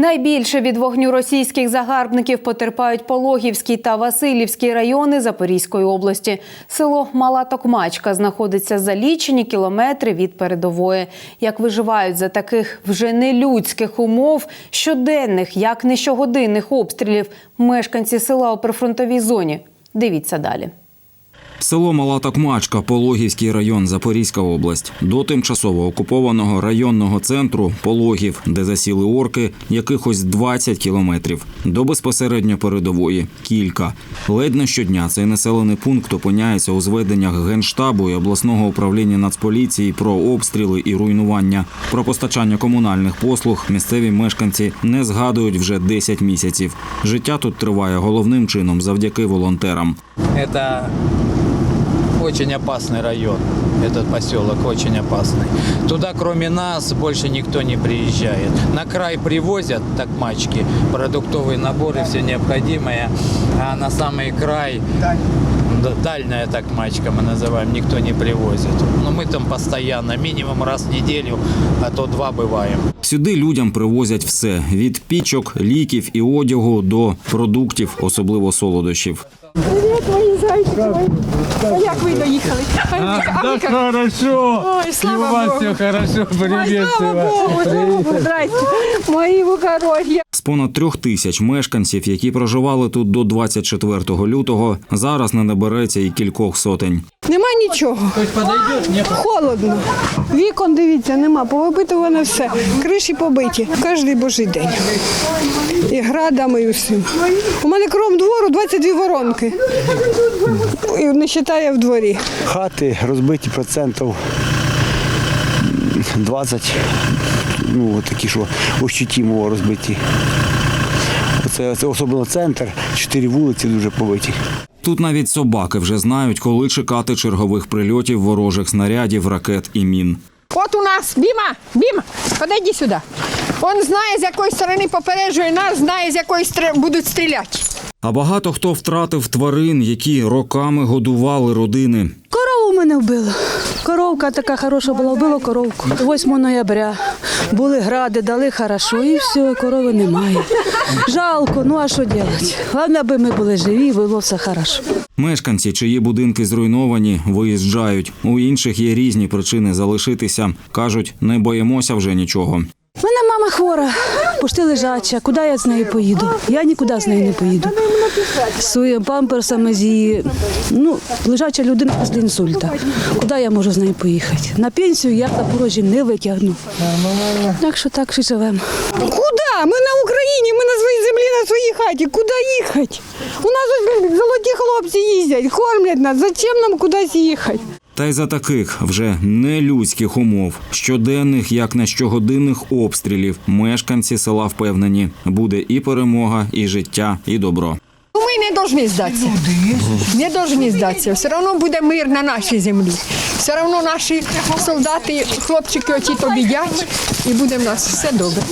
Найбільше від вогню російських загарбників потерпають Пологівський та Васильівський райони Запорізької області. Село Мала Токмачка знаходиться за лічені кілометри від передової. Як виживають за таких вже нелюдських умов, щоденних, як не щогодинних обстрілів, мешканці села у прифронтовій зоні. Дивіться далі. Село Мала Токмачка, Пологівський район, Запорізька область. До тимчасово окупованого районного центру Пологів, де засіли орки, якихось 20 кілометрів. До безпосередньо передової кілька. Ледь не щодня цей населений пункт опиняється у зведеннях Генштабу і обласного управління Нацполіції про обстріли і руйнування. Про постачання комунальних послуг місцеві мешканці не згадують вже 10 місяців. Життя тут триває головним чином завдяки волонтерам. Это очень опасный район. Этот поселок очень опасный. Туда, кроме нас, больше никто не приезжает. На край привозят такмачки, продуктовые наборы, все необходимое. А на самый край, д- дальняя такмачка мы называем, никто не привозит. Но мы там постоянно, минимум раз в неделю, а то два бываем. Сюди людям привозять все від пічок, ліків і одягу до продуктів, особливо солодощів. Привіт, мої зайчики. мої. А як ви доїхали? А, а Да ви як? хорошо. Ой, слава И у вас Богу. все хорошо. Ой, Приветствую слава вас. Богу, слава Богу, здрасте. Мої ви хороші. Понад трьох тисяч мешканців, які проживали тут до 24 лютого, зараз не набереться і кількох сотень. Нема нічого. Холодно. Вікон, дивіться, нема. Повибитувано все. Криші побиті. Кожний божий день. І градами, і всім. У мене кром двору 22 воронки. І не вважає в дворі. Хати розбиті процентів 20, ну такі, що ощутимо розбиті. Це, це особливо центр, чотири вулиці дуже побиті. Тут навіть собаки вже знають, коли чекати чергових прильотів ворожих снарядів, ракет і мін. От у нас Біма, Біма, подойди сюди. Он знає, з якої сторони попереджує нас, знає, з якої стр- будуть стріляти. А багато хто втратив тварин, які роками годували родини. Мене вбило. Коровка така хороша була, вбило коровку. 8 ноября. Були гради, дали хорошо, і все, корови немає. Жалко, ну а що робити? Головне, аби ми були живі, і було все хорошо. Мешканці, чиї будинки зруйновані, виїжджають. У інших є різні причини залишитися. кажуть, не боїмося вже нічого. У мене мама хвора, пошти лежача. Куди я з нею поїду? Я нікуди з нею не поїду. З своїми памперсами, з її. Ну, лежача людина після інсульта. Куди я можу з нею поїхати? На пенсію я Запорожжя не витягну. Так що так що живемо. Куди? Ми на Україні, ми на своїй землі, на своїй хаті. Куди їхати? У нас золоті хлопці їздять, кормлять нас. Зачем нам кудись їхати? Та й за таких вже нелюдських умов, щоденних, як на щогодинних обстрілів, мешканці села впевнені, буде і перемога, і життя, і добро. Ну, Ми не повинні здатися. Не повинні здатися. Все одно буде мир на нашій землі. Все одно наші солдати, хлопчики оті побідять, і буде в нас все добре.